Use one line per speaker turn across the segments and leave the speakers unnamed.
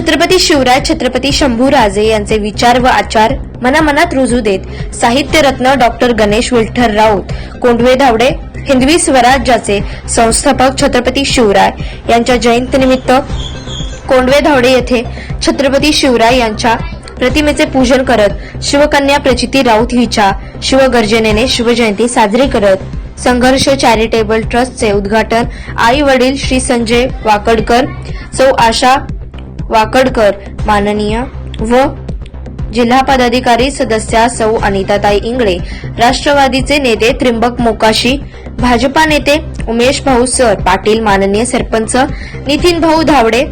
छत्रपती शिवराय छत्रपती शंभूराजे यांचे विचार व आचार मनामनात रुजू देत साहित्यरत्न डॉक्टर गणेश विठ्ठल राऊत कोंडवे धावडे हिंदवी स्वराज्याचे संस्थापक छत्रपती शिवराय यांच्या जयंतीनिमित्त कोंडवे धावडे येथे छत्रपती शिवराय यांच्या प्रतिमेचे पूजन करत शिवकन्या प्रचिती राऊत हिच्या शिवगर्जनेने शिवजयंती साजरी करत संघर्ष चॅरिटेबल ट्रस्टचे उद्घाटन आई वडील श्री संजय वाकडकर सौ आशा वाकडकर माननीय व जिल्हा पदाधिकारी सदस्या सौ अनिताताई इंगळे राष्ट्रवादीचे नेते त्रिंबक मोकाशी भाजपा नेते उमेश भाऊ सर पाटील माननीय सरपंच नितीन भाऊ धावडे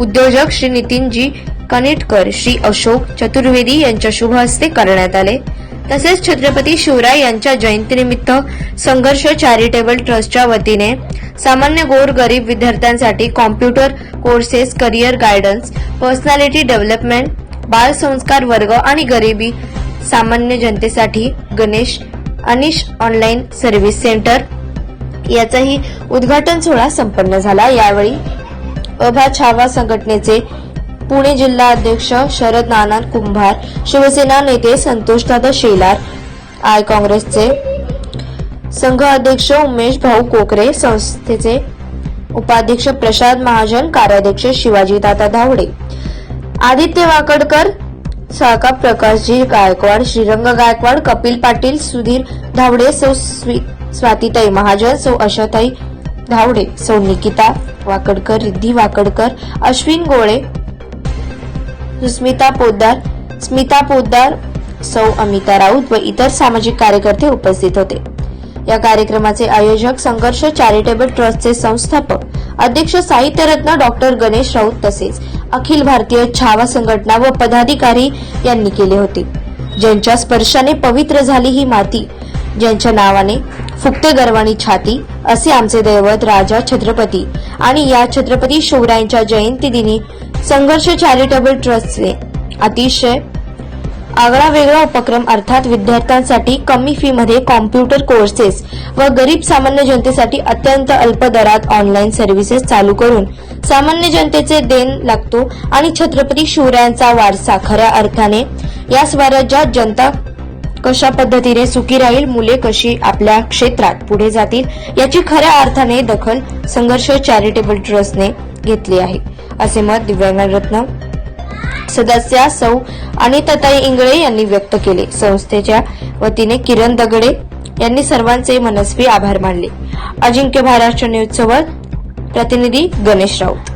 उद्योजक श्री नितीनजी कनिटकर श्री अशोक चतुर्वेदी यांच्या शुभ हस्ते करण्यात आले. तसेच छत्रपती शिवराय यांच्या जयंतीनिमित्त संघर्ष चॅरिटेबल ट्रस्टच्या वतीने सामान्य गोर गरीब विद्यार्थ्यांसाठी computer courses career guidance personality development बाल संस्कार वर्ग आणि गरिबी सामान्य जनतेसाठी Ganesh Anish online service centre याचाही उद्घाटन सोहळा संपन्न झाला. यावेळी अभा छावा संघटनेचे पुणे जिल्हा अध्यक्ष शरद नाना कुंभार शिवसेना नेते संतोषदादा शेलार आय काँग्रेसचे संघ अध्यक्ष उमेश भाऊ कोकरे संस्थेचे उपाध्यक्ष प्रसाद महाजन कार्याध्यक्ष शिवाजीदादा धावडे. आदित्य वाकडकर साका प्रकाशजी गायकवाड श्रीरंग गायकवाड कपिल पाटील सुधीर धावडे सौ स्वी- स्वातीताई महाजन सौ अशाताई धावडे सौ निकिता वाकडकर रिद्धी वाकडकर अश्विन गोळे सुस्मिता पोद्दार स्मिता पोद्दार सौ अमिता राऊत व इतर सामाजिक कार्यकर्ते उपस्थित होते. या कार्यक्रमाचे आयोजक संघर्ष चॅरिटेबल ट्रस्टचे संस्थापक अध्यक्ष साहित्यरत्न डॉक्टर गणेश राऊत तसेच अखिल भारतीय छावा संघटना व पदाधिकारी यांनी केले होते. ज्यांच्या स्पर्शाने पवित्र झाली ही माती ज्यांच्या नावाने फुकते गर्वाणी छाती असे आमचे दैवत राजा छत्रपती आणि या छत्रपती शिवरायांच्या जयंती दिनी संघर्ष चॅरिटेबल ट्रस्टचे अतिशय. आगळा वेगळा उपक्रम अर्थात विद्यार्थ्यांसाठी कमी फी मध्ये कॉम्प्युटर कोर्सेस व गरीब सामान्य जनतेसाठी अत्यंत अल्प दरात ऑनलाईन सर्व्हिसेस चालू करून सामान्य जनतेचे देण लागतो आणि छत्रपती शिवरायांचा वारसा खऱ्या अर्थाने. या स्वराज्यात जनता कशा पद्धतीने सुखी राहील मुले कशी आपल्या क्षेत्रात पुढे जातील याची खऱ्या अर्थाने दखल संघर्ष चॅरिटेबल ट्रस्टने घेतली आहे. असे मत दिव्यांग रत्न सदस्या सौ अनिताताई इंगळे यांनी व्यक्त केले. संस्थेच्या वतीने किरण दगडे यांनी सर्वांचे मनस्वी आभार मानले. अजिंक्य महाराष्ट्र न्यूज सोबत प्रतिनिधी गणेश राऊत.